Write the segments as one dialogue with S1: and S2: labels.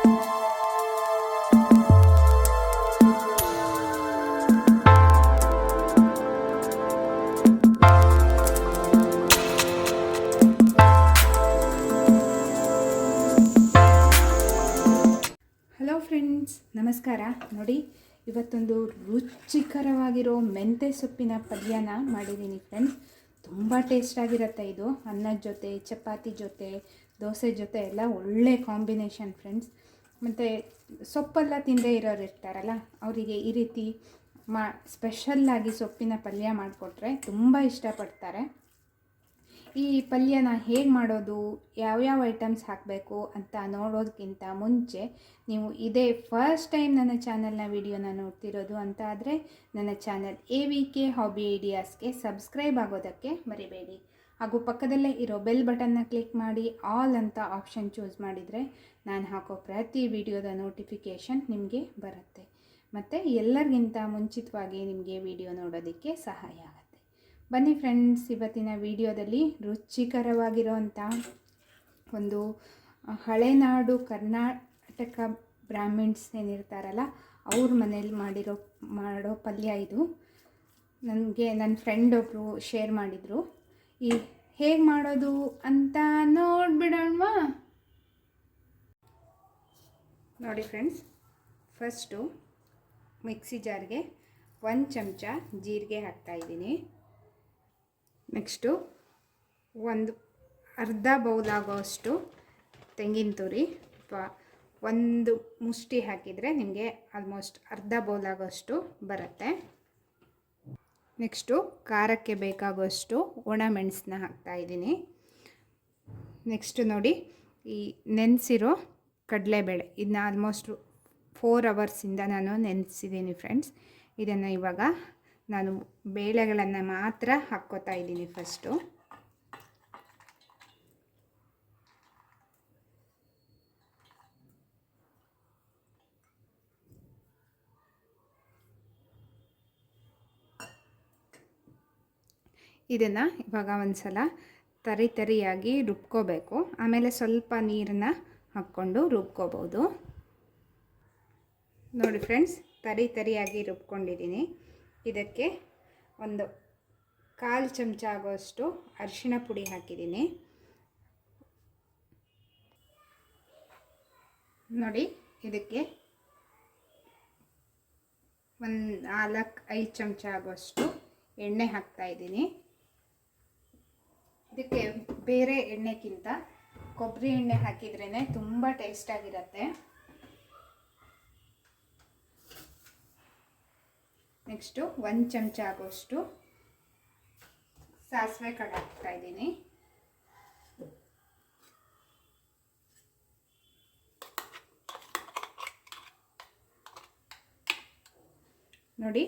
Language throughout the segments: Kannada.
S1: ಹಲೋ ಫ್ರೆಂಡ್ಸ್ ನಮಸ್ಕಾರ. ನೋಡಿ, ಇವತ್ತೊಂದು ರುಚಿಕರವಾಗಿರೋ ಮೆಂತ್ಯ ಸೊಪ್ಪಿನ ಪಲ್ಯನ ಮಾಡಿದ್ದೀನಿ ಫ್ರೆಂಡ್ಸ್ ತುಂಬ ಟೇಸ್ಟಾಗಿರುತ್ತೆ ಇದು. ಅನ್ನದ ಜೊತೆ, ಚಪಾತಿ ಜೊತೆ, ದೋಸೆ ಜೊತೆ ಎಲ್ಲ ಒಳ್ಳೆ ಕಾಂಬಿನೇಷನ್ ಫ್ರೆಂಡ್ಸ್ ಮತ್ತು ಸೊಪ್ಪೆಲ್ಲ ತಿಂದೇ ಇರೋರು ಇರ್ತಾರಲ್ಲ, ಅವರಿಗೆ ಈ ರೀತಿ ಮಾ ಸ್ಪೆಷಲ್ಲಾಗಿ ಸೊಪ್ಪಿನ ಪಲ್ಯ ಮಾಡಿಕೊಟ್ರೆ ತುಂಬ ಇಷ್ಟಪಡ್ತಾರೆ. ಈ ಪಲ್ಯನ ಹೇಗೆ ಮಾಡೋದು ಯಾವ್ಯಾವ ಐಟಮ್ಸ್ ಹಾಕಬೇಕು ಅಂತ ನೋಡೋದಕ್ಕಿಂತ ಮುಂಚೆ ನೀವು ಇದೇ ಫಸ್ಟ್ ಟೈಮ್ ನನ್ನ ಚಾನಲ್ನ ವಿಡಿಯೋನ ನೋಡ್ತಿರೋದು ಅಂತ ಆದರೆ ನನ್ನ channel A V K hobby ಐಡಿಯಾಸ್ಗೆ subscribe ಆಗೋದಕ್ಕೆ ಮರಿಬೇಡಿ. ಹಾಗೂ ಪಕ್ಕದಲ್ಲೇ ಇರೋ ಬೆಲ್ ಬಟನ್ನ ಕ್ಲಿಕ್ ಮಾಡಿ ಆಲ್ ಅಂತ ಆಪ್ಷನ್ ಚೂಸ್ ಮಾಡಿದರೆ ನಾನು ಹಾಕೋ ಪ್ರತಿ ವಿಡಿಯೋದ ನೋಟಿಫಿಕೇಷನ್ ನಿಮಗೆ ಬರುತ್ತೆ. ಮತ್ತು ಎಲ್ಲರಿಗಿಂತ ಮುಂಚಿತವಾಗಿ ನಿಮಗೆ ವಿಡಿಯೋ ನೋಡೋದಕ್ಕೆ ಸಹಾಯ ಆಗುತ್ತೆ. ಬನ್ನಿ ಫ್ರೆಂಡ್ಸ್, ಇವತ್ತಿನ ವಿಡಿಯೋದಲ್ಲಿ ರುಚಿಕರವಾಗಿರೋಂಥ ಒಂದು ಹಳೆನಾಡು ಕರ್ನಾಟಕ ಬ್ರಾಹ್ಮಿಣ್ಸ್ ಏನಿರ್ತಾರಲ್ಲ, ಅವ್ರ ಮನೇಲಿ ಮಾಡಿರೋ, ಮಾಡೋ ಪಲ್ಯ ಇದು. ನನಗೆ ನನ್ನ ಫ್ರೆಂಡ್ ಒಬ್ಬರು ಶೇರ್ ಮಾಡಿದರು. ಈ ಹೇಗೆ ಮಾಡೋದು ಅಂತ ನೋಡ್ಬಿಡೋಣವಾ? ನೋಡಿ ಫ್ರೆಂಡ್ಸ್ ಫಸ್ಟು ಮಿಕ್ಸಿ ಜಾರ್ಗೆ ಒಂದು ಚಮಚ ಜೀರಿಗೆ ಹಾಕ್ತಾಯಿದ್ದೀನಿ ನೆಕ್ಸ್ಟು ಒಂದು ಅರ್ಧ ಬೌಲ್ ಆಗೋಷ್ಟು ತೆಂಗಿನ ತುರಿ, ಅಥವಾ ಒಂದು ಮುಷ್ಟಿ ಹಾಕಿದರೆ ನಿಮಗೆ ಆಲ್ಮೋಸ್ಟ್ ಅರ್ಧ ಬೌಲ್ ಆಗೋಷ್ಟು ಬರುತ್ತೆ. ನೆಕ್ಸ್ಟು ಖಾರಕ್ಕೆ ಬೇಕಾಗುವಷ್ಟು ಒಣ ಮೆಣಸನ್ನ ಹಾಕ್ತಾಯಿದ್ದೀನಿ ನೆಕ್ಸ್ಟು ನೋಡಿ, ಈ ನೆನೆಸಿರೋ ಕಡಲೆಬೇಳೆ ಇದನ್ನ ಆಲ್ಮೋಸ್ಟ್ ಫೋರ್ ಅವರ್ಸಿಂದ ನಾನು ನೆನೆಸಿದ್ದೀನಿ ಫ್ರೆಂಡ್ಸ್ ಇದನ್ನು ಇವಾಗ ನಾನು ಬೇಳೆಗಳನ್ನು ಮಾತ್ರ ಹಾಕ್ಕೋತಾ ಇದ್ದೀನಿ ಫಸ್ಟು ಇದನ್ನು ಇವಾಗ ಒಂದು ಸಲ ತರಿ ತರಿಯಾಗಿ ರುಬ್ಕೋಬೇಕು. ಆಮೇಲೆ ಸ್ವಲ್ಪ ನೀರನ್ನ ಹಾಕ್ಕೊಂಡು ರುಬ್ಕೋಬೋದು. ನೋಡಿ ಫ್ರೆಂಡ್ಸ್, ತರಿ ತರಿಯಾಗಿ ರುಬ್ಕೊಂಡಿದ್ದೀನಿ. ಇದಕ್ಕೆ ಒಂದು ಕಾಲು ಚಮಚ ಆಗೋಷ್ಟು ಅರಿಶಿನ ಪುಡಿ ಹಾಕಿದ್ದೀನಿ. ನೋಡಿ, ಇದಕ್ಕೆ ಒಂದು ನಾಲ್ಕು ಐದು ಚಮಚ ಆಗೋಷ್ಟು ಎಣ್ಣೆ ಹಾಕ್ತಾಯಿದ್ದೀನಿ ಇದಕ್ಕೆ ಬೇರೆ ಎಣ್ಣೆಗಿಂತ ಕೊಬ್ಬರಿ ಎಣ್ಣೆ ಹಾಕಿದ್ರೇ ತುಂಬ ಟೇಸ್ಟಾಗಿರುತ್ತೆ ನೆಕ್ಸ್ಟು ಒಂದು ಚಮಚ ಆಗೋಷ್ಟು ಸಾಸಿವೆ ಕಾಳು ಹಾಕ್ತಾ ಇದ್ದೀನಿ. ನೋಡಿ,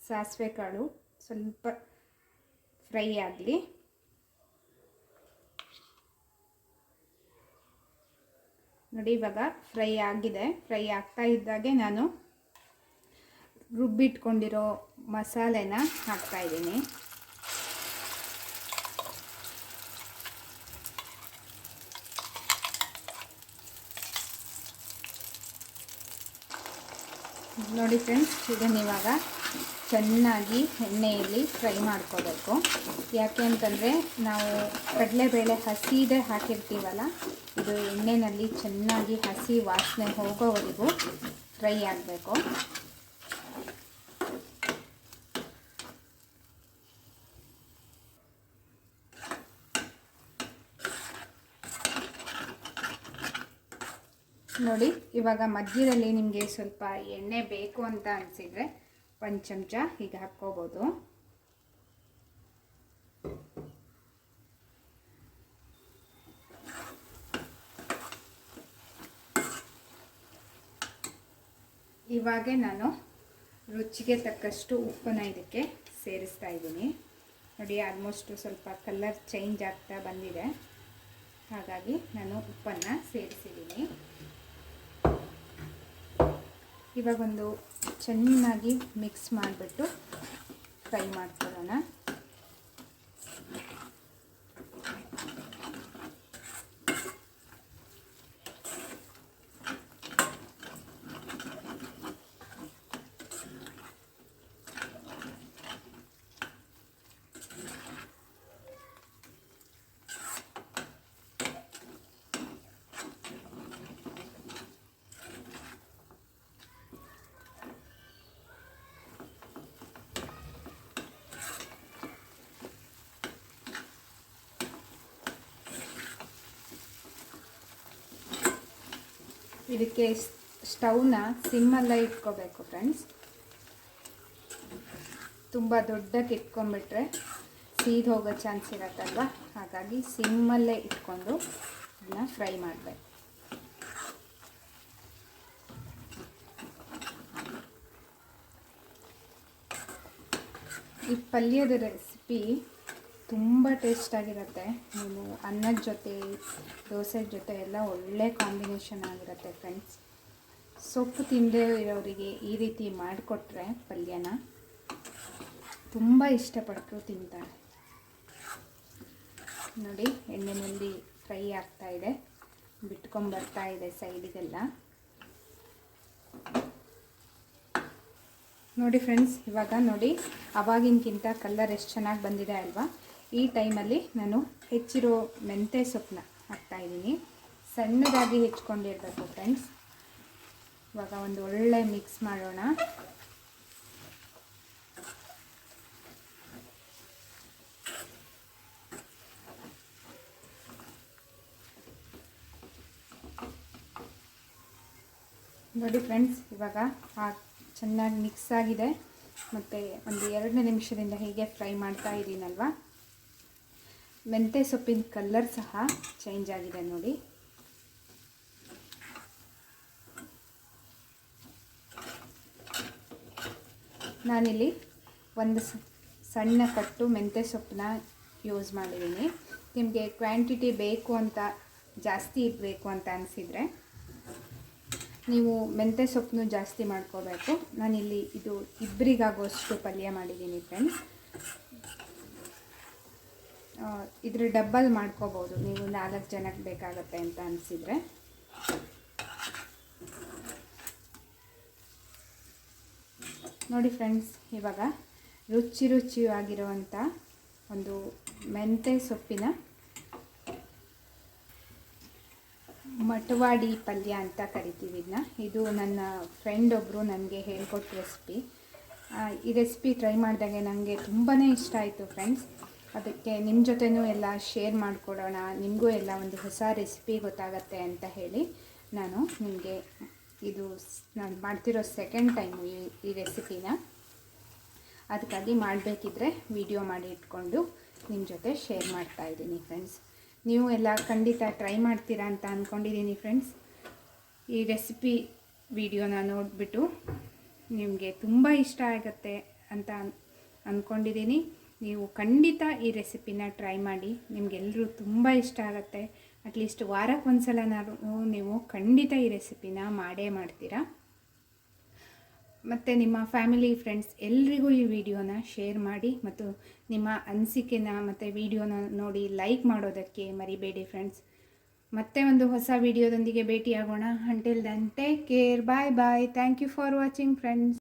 S1: ಸಾಸಿವೆ ಕಾಳು ಸ್ವಲ್ಪ ಫ್ರೈ ಆಗಲಿ. ನೋಡಿ, ಇವಾಗ ಫ್ರೈ ಆಗಿದೆ. ಫ್ರೈ ಆಗ್ತಾ ಇದ್ದಾಗೆ ನಾನು ರುಬ್ಬಿಟ್ಕೊಂಡಿರೋ ಮಸಾಲೆನ ಹಾಕ್ತಾಯಿದ್ದೀನಿ ನೋಡಿ, ಫ್ರೆಂಡ್ಸ್ ಇದನ್ನು ಇವಾಗ ಚೆನ್ನಾಗಿ ಎಣ್ಣೆಯಲ್ಲಿ ಫ್ರೈ ಮಾಡ್ಕೋಬೇಕು. ಯಾಕೆ ಅಂತಂದರೆ ನಾವು ಕಡಲೆಬೇಳೆ ಹಸಿದೇ ಹಾಕಿರ್ತೀವಲ್ಲ, ಇದು ಎಣ್ಣೆಯಲ್ಲಿ ಚೆನ್ನಾಗಿ ಹಸಿ ವಾಸನೆ ಹೋಗೋವರೆಗೂ ಫ್ರೈ ಆಗಬೇಕು. ನೋಡಿ, ಇವಾಗ ಮಧ್ಯದಲ್ಲಿ ನಿಮಗೆ ಸ್ವಲ್ಪ ಎಣ್ಣೆ ಬೇಕು ಅಂತ ಅನಿಸಿದರೆ ಒಂದು ಚಮಚ ಹೀಗೆ ಹಾಕ್ಕೋಬೋದು. ಇವಾಗೆ ನಾನು ರುಚಿಗೆ ತಕ್ಕಷ್ಟು ಉಪ್ಪನ್ನು ಇದಕ್ಕೆ ಸೇರಿಸ್ತಾ ಇದ್ದೀನಿ. ನೋಡಿ ಆಲ್ಮೋಸ್ಟ್ ಸ್ವಲ್ಪ ಕಲರ್ ಚೇಂಜ್ ಆಗ್ತಾ ಬಂದಿದೆ. ಹಾಗಾಗಿ ನಾನು ಉಪ್ಪನ್ನು ಸೇರಿಸಿದ್ದೀನಿ. ಇವಾಗೊಂದು ಚೆನ್ನಾಗಿ ಮಿಕ್ಸ್ ಮಾಡಿಬಿಟ್ಟು ಫ್ರೈ ಮಾಡ್ಕೊಳ್ಳೋಣ. ಇದಕ್ಕೆ ಸ್ಟವ್ನ ಸಿಮ್ಮಲ್ಲೇ ಇಟ್ಕೋಬೇಕು ಫ್ರೆಂಡ್ಸ್ ತುಂಬ ದೊಡ್ಡಕ್ಕೆ ಇಟ್ಕೊಂಡ್ಬಿಟ್ರೆ ಸೀದ್ ಹೋಗೋ ಚಾನ್ಸ್ ಇರತ್ತಲ್ವ? ಹಾಗಾಗಿ ಸಿಮ್ಮಲ್ಲೇ ಇಟ್ಕೊಂಡು ಅದನ್ನ ಫ್ರೈ ಮಾಡಬೇಕು. ಈ ಪಲ್ಯದ ರೆಸಿಪಿ ತುಂಬ ಟೇಸ್ಟಾಗಿರುತ್ತೆ ನೀವು ಅನ್ನದ ಜೊತೆ, ದೋಸೆ ಜೊತೆ ಎಲ್ಲ ಒಳ್ಳೆ ಕಾಂಬಿನೇಷನ್ ಆಗಿರುತ್ತೆ ಫ್ರೆಂಡ್ಸ್ ಸೊಪ್ಪು ತಿಂದೇ ಇರೋರಿಗೆ ಈ ರೀತಿ ಮಾಡಿಕೊಟ್ರೆ ಪಲ್ಯನ ತುಂಬ ಇಷ್ಟಪಟ್ಟು ತಿಂತಾರೆ. ನೋಡಿ ಎಣ್ಣೆನಲ್ಲಿ ಫ್ರೈ ಆಗ್ತಾ ಇದೆ. ಬಿಟ್ಕೊಂಬರ್ತಾ ಇದೆ ಸೈಡಿಗೆಲ್ಲ ನೋಡಿ ಫ್ರೆಂಡ್ಸ್ ಇವಾಗ ನೋಡಿ ಅವಾಗಿನಕ್ಕಿಂತ ಕಲ್ಲರ್ ಎಷ್ಟು ಚೆನ್ನಾಗಿ ಬಂದಿದೆ ಅಲ್ವಾ? ಈ ಟೈಮಲ್ಲಿ ನಾನು ಹೆಚ್ಚಿರೋ ಮೆಂತ್ಯ ಸೊಪ್ಪನ್ನ ಹಾಕ್ತಾಯಿದ್ದೀನಿ ಸಣ್ಣದಾಗಿ ಹೆಚ್ಕೊಂಡಿರಬೇಕು ಫ್ರೆಂಡ್ಸ್ ಇವಾಗ ಒಂದು ಒಳ್ಳೆ ಮಿಕ್ಸ್ ಮಾಡೋಣ. ನೋಡಿ ಫ್ರೆಂಡ್ಸ್ ಇವಾಗ ಚೆನ್ನಾಗಿ ಮಿಕ್ಸ್ ಆಗಿದೆ. ಮತ್ತು ಒಂದು ಎರಡನೇ ನಿಮಿಷದಿಂದ ಹೀಗೆ ಫ್ರೈ ಮಾಡ್ತಾ ಇದ್ದೀನಲ್ವ? ಮೆಂತ್ಯ ಸೊಪ್ಪಿನ ಕಲ್ಲರ್ ಸಹ ಚೇಂಜ್ ಆಗಿದೆ ನೋಡಿ. ನಾನಿಲ್ಲಿ ಒಂದು ಸಣ್ಣ ಕಟ್ಟು ಮೆಂತ್ಯ ಸೊಪ್ಪನ್ನ ಯೂಸ್ ಮಾಡಿದ್ದೀನಿ. ನಿಮಗೆ ಕ್ವಾಂಟಿಟಿ ಬೇಕು ಅಂತ, ಜಾಸ್ತಿ ಬೇಕು ಅಂತ ಅನಿಸಿದರೆ ನೀವು ಮೆಂತ್ಯ ಸೊಪ್ಪನ್ನು ಜಾಸ್ತಿ ಮಾಡ್ಕೋಬೇಕು. ನಾನಿಲ್ಲಿ ಇದು ಇಬ್ಬರಿಗಾಗೋಷ್ಟು ಪಲ್ಯ ಮಾಡಿದ್ದೀನಿ ಫ್ರೆಂಡ್ಸ್ ಇದ್ರ ಡಬ್ಬಲ್ ಮಾಡ್ಕೋಬೋದು. ನೀವು ನಾಲ್ಕು ಜನಕ್ಕೆ ಬೇಕಾಗತ್ತೆ ಅಂತ ಅನಿಸಿದರೆ. ನೋಡಿ ಫ್ರೆಂಡ್ಸ್, ಇವಾಗ ರುಚಿ ರುಚಿಯಾಗಿರುವಂಥ ಒಂದು ಮೆಂತ್ಯ ಸೊಪ್ಪಿನ ಮಟವಾಡಿ ಪಲ್ಯ ಅಂತ ಕರಿತೀವಿ ಇದನ್ನ ಇದು ನನ್ನ ಫ್ರೆಂಡ್ ಒಬ್ಬರು ನನಗೆ ಹೇಳ್ಕೊಟ್ಟ ರೆಸಿಪಿ ಈ ರೆಸಿಪಿ ಟ್ರೈ ಮಾಡಿದಾಗೆ ನನಗೆ ತುಂಬಾ ಇಷ್ಟ ಆಯಿತು ಫ್ರೆಂಡ್ಸ್ ಅದಕ್ಕೆ ನಿಮ್ಮ ಜೊತೆನೂ ಎಲ್ಲ ಶೇರ್ ಮಾಡಿಕೊಡೋಣ. ನಿಮಗೂ ಎಲ್ಲ ಒಂದು ಹೊಸ ರೆಸಿಪಿ ಗೊತ್ತಾಗತ್ತೆ ಅಂತ ಹೇಳಿ ನಾನು ನಿಮಗೆ ಇದು ನಾನು ಮಾಡ್ತಿರೋ ಸೆಕೆಂಡ್ ಟೈಮು ಈ ಈ ರೆಸಿಪಿನ ಅದಕ್ಕಾಗಿ ಮಾಡಬೇಕಿದ್ರೆ ವಿಡಿಯೋ ಮಾಡಿ ಇಟ್ಕೊಂಡು ನಿಮ್ಮ ಜೊತೆ ಶೇರ್ ಮಾಡ್ತಾ ಇದ್ದೀನಿ ಫ್ರೆಂಡ್ಸ್ ನೀವು ಎಲ್ಲ ಖಂಡಿತ ಟ್ರೈ ಮಾಡ್ತೀರಾ ಅಂತ ಅಂದ್ಕೊಂಡಿದ್ದೀನಿ ಫ್ರೆಂಡ್ಸ್ ಈ ರೆಸಿಪಿ ವಿಡಿಯೋನ ನೋಡಿಬಿಟ್ಟು ನಿಮಗೆ ತುಂಬ ಇಷ್ಟ ಆಗುತ್ತೆ ಅಂತ ಅಂದ್ಕೊಂಡಿದ್ದೀನಿ ನೀವು ಖಂಡಿತ ಈ ರೆಸಿಪಿನ ಟ್ರೈ ಮಾಡಿ. ನಿಮಗೆಲ್ಲರೂ ತುಂಬ ಇಷ್ಟ ಆಗುತ್ತೆ. ಅಟ್ಲೀಸ್ಟ್ ವಾರಕ್ಕೆ ಒಂದು ನಾನು ನೀವು ಖಂಡಿತ ಈ ರೆಸಿಪಿನ ಮಾಡೇ ಮಾಡ್ತೀರಾ. ಮತ್ತು ನಿಮ್ಮ ಫ್ಯಾಮಿಲಿ, ಫ್ರೆಂಡ್ಸ್ ಎಲ್ರಿಗೂ ಈ ವಿಡಿಯೋನ ಶೇರ್ ಮಾಡಿ ಮತ್ತು ನಿಮ್ಮ ಅನಿಸಿಕೆನ ಮತ್ತು ವಿಡಿಯೋನ ನೋಡಿ ಲೈಕ್ ಮಾಡೋದಕ್ಕೆ ಮರಿಬೇಡಿ ಫ್ರೆಂಡ್ಸ್. ಮತ್ತೆ ಒಂದು ಹೊಸ ವಿಡಿಯೋದೊಂದಿಗೆ ಭೇಟಿಯಾಗೋಣ. Until then take care bye bye thank you for watching friends